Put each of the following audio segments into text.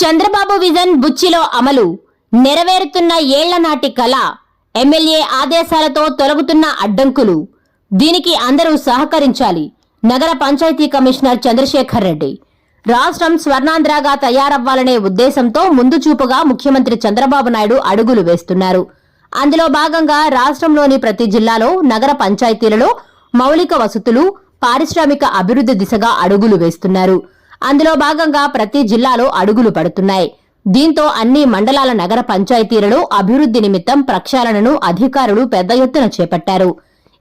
Chandrababu vision బుచ్చిలో అమలు. నెరవేరుతున్న ఏళ్ళనాటి కళ MLA ఆదేశాలతో తొలగుతున్న అడ్డంకులు. దీనికి అందరూ సహకరించాలి. నగర పంచాయతీ కమిషనర్ చంద్రశేఖర్ రెడ్డి. రాష్ట్రం స్వర్ణాంధ్రగా తయారవ్వాలనే ఉద్దేశంతో ముందు చూపుగా ముఖ్యమంత్రి చంద్రబాబు నాయుడు అడుగులు వేస్తున్నారు. అందులో భాగంగా రాష్ట్రంలోని ప్రతి జిల్లాలో నగర పంచాయతీలలో మౌలిక వసతులు పారిశ్రామిక అభివృద్ధి దిశగా అడుగులు వేస్తున్నారు. అందులో భాగంగా ప్రతి జిల్లాలో అడుగులు పడుతున్నాయి. దీంతో అన్ని మండలాల నగర పంచాయతీలలో అభివృద్ధి నిమిత్తం ప్రక్షాళనను అధికారులు పెద్ద ఎత్తున చేపట్టారు.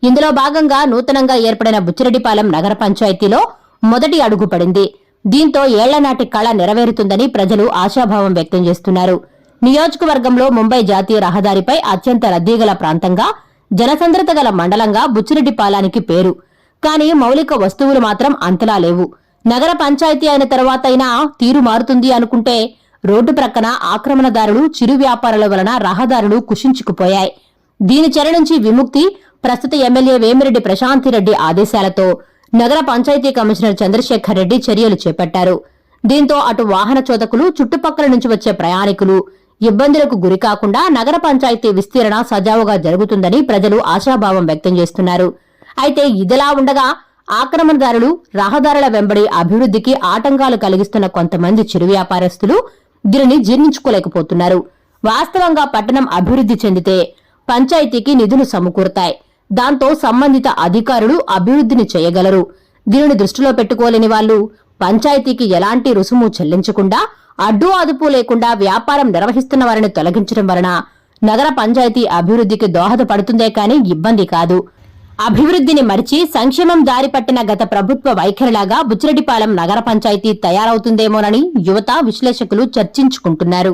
ఇందులో భాగంగా నూతనంగా ఏర్పడిన బుచ్చిరెడ్డిపాలెం నగర పంచాయతీలో మొదటి అడుగు పడింది. దీంతో ఏళ్ళనాటి కళ నెరవేరుతుందని ప్రజలు ఆశాభావం వ్యక్తం చేస్తున్నారు. నియోజకవర్గంలో ముంబై జాతీయ రహదారిపై అత్యంత రద్దీగల ప్రాంతంగా జనసంద్రత గల మండలంగా బుచ్చిరెడ్డిపాలానికి పేరు. కానీ మౌలిక వస్తువులు మాత్రం అంతలా లేవు. నగర పంచాయతీ అయిన తర్వాతైనా తీరు మారుతుంది అనుకుంటే రోడ్డు ప్రక్కన ఆక్రమణదారులు చిరు వ్యాపారుల వలన రహదారులు కుషించుకుపోయాయి. దీని చెర నుంచి విముక్తి ప్రస్తుత ఎమ్మెల్యే వేమిరెడ్డి ప్రశాంతిరెడ్డి ఆదేశాలతో నగర పంచాయతీ కమిషనర్ చంద్రశేఖర్ రెడ్డి చర్యలు చేపట్టారు. దీంతో అటు వాహన చోదకులు చుట్టుపక్కల నుంచి వచ్చే ప్రయాణికులు ఇబ్బందులకు గురికాకుండా నగర పంచాయతీ విస్తీరణ సజావుగా జరుగుతుందని ప్రజలు ఆశాభావం వ్యక్తం చేస్తున్నారు. అయితే ఇదిలా ఉండగా ఆక్రమణదారులు రహదారుల వెంబడి అభివృద్ధికి ఆటంకాలు కలిగిస్తున్న కొంతమంది చిరు వ్యాపారస్తులు దీనిని జీర్ణించుకోలేకపోతున్నారు. వాస్తవంగా పట్టణం అభివృద్ధి చెందితే పంచాయతీకి నిధులు సమకూరుతాయి. దాంతో సంబంధిత అధికారులు అభివృద్ధిని చేయగలరు. దీనిని దృష్టిలో పెట్టుకోలేని వాళ్ళు పంచాయతీకి ఎలాంటి రుసుము చెల్లించకుండా అడ్డు అదుపు లేకుండా వ్యాపారం నిర్వహిస్తున్న వారిని తొలగించడం వలన నగర పంచాయతీ అభివృద్ధికి దోహదపడుతుందే కానీ ఇబ్బంది కాదు. అభివృద్ధిని మరిచి సంక్షేమం దారి పట్టిన గత ప్రభుత్వ వైఖరిలాగా బుచ్చిరెడ్డిపాలెం నగర పంచాయతీ తయారవుతుందేమోనని యువత విశ్లేషకులు చర్చించుకుంటున్నారు.